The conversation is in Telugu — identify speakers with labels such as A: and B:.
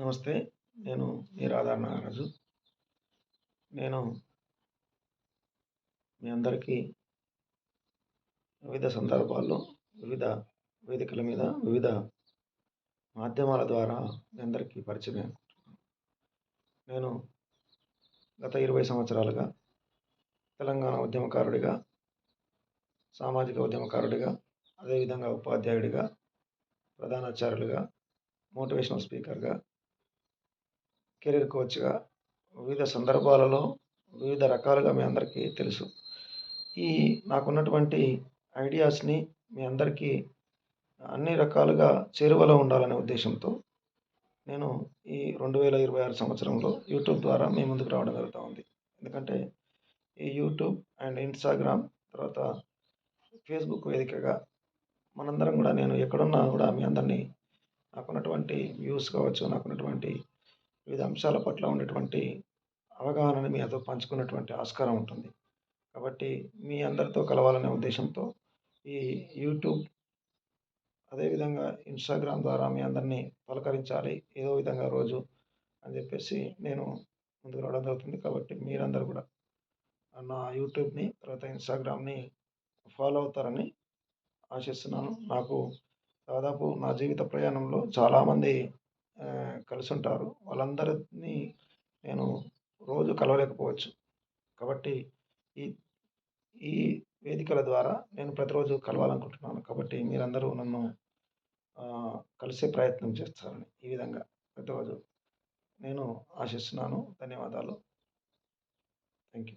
A: నమస్తే నేను మీ రాధా నాగరాజు. నేను మీ అందరికీ వివిధ సందర్భాల్లో వివిధ వేదికల మీద వివిధ మాధ్యమాల ద్వారా మీ అందరికీ పరిచయం అనుకుంటున్నాను నేను గత ఇరవై సంవత్సరాలుగా తెలంగాణ ఉద్యమకారుడిగా సామాజిక ఉద్యమకారుడిగా అదేవిధంగా ఉపాధ్యాయుడిగా ప్రధానాచార్యులుగా మోటివేషనల్ స్పీకర్గా కెరీర్ కోచ్గా వివిధ సందర్భాలలో వివిధ రకాలుగా మీ అందరికీ తెలుసు. ఈ నాకున్నటువంటి ఐడియాస్ని మీ అందరికీ అన్ని రకాలుగా చేరువలో ఉండాలనే ఉద్దేశంతో నేను ఈ రెండు వేల ఇరవై ఆరు సంవత్సరంలో యూట్యూబ్ ద్వారా మీ ముందుకు రావడం జరుగుతూ ఉంది. ఎందుకంటే ఈ యూట్యూబ్ అండ్ ఇన్స్టాగ్రామ్ తర్వాత ఫేస్బుక్ వేదికగా మనందరం కూడా నేను ఎక్కడున్నా కూడా మీ అందరినీ నాకున్నటువంటి వ్యూస్ కావచ్చు నాకున్నటువంటి వివిధ అంశాల పట్ల ఉన్నటువంటి అవగాహనను మీ అందరూ పంచుకున్నటువంటి ఆస్కారం ఉంటుంది. కాబట్టి మీ అందరితో కలవాలనే ఉద్దేశంతో ఈ యూట్యూబ్ అదేవిధంగా ఇన్స్టాగ్రామ్ ద్వారా మీ అందరినీ పలకరించాలి. ఏదో విధంగా రోజు అని చెప్పేసి నేను ముందుకు రావడం జరుగుతుంది. కాబట్టి మీరందరూ కూడా నా యూట్యూబ్ని తర్వాత ఇన్స్టాగ్రామ్ని ఫాలో అవుతారని ఆశిస్తున్నాను. నాకు దాదాపు నా జీవిత ప్రయాణంలో చాలామంది కలిసి ఉంటారు వాళ్ళందరినీ నేను రోజు కలవలేకపోవచ్చు. కాబట్టి ఈ ఈ వేదికల ద్వారా నేను ప్రతిరోజు కలవాలనుకుంటున్నాను. కాబట్టి మీరందరూ నన్ను కలిసే ప్రయత్నం చేస్తారని ఈ విధంగా ప్రతిరోజు నేను ఆశిస్తున్నాను. ధన్యవాదాలు. Thank you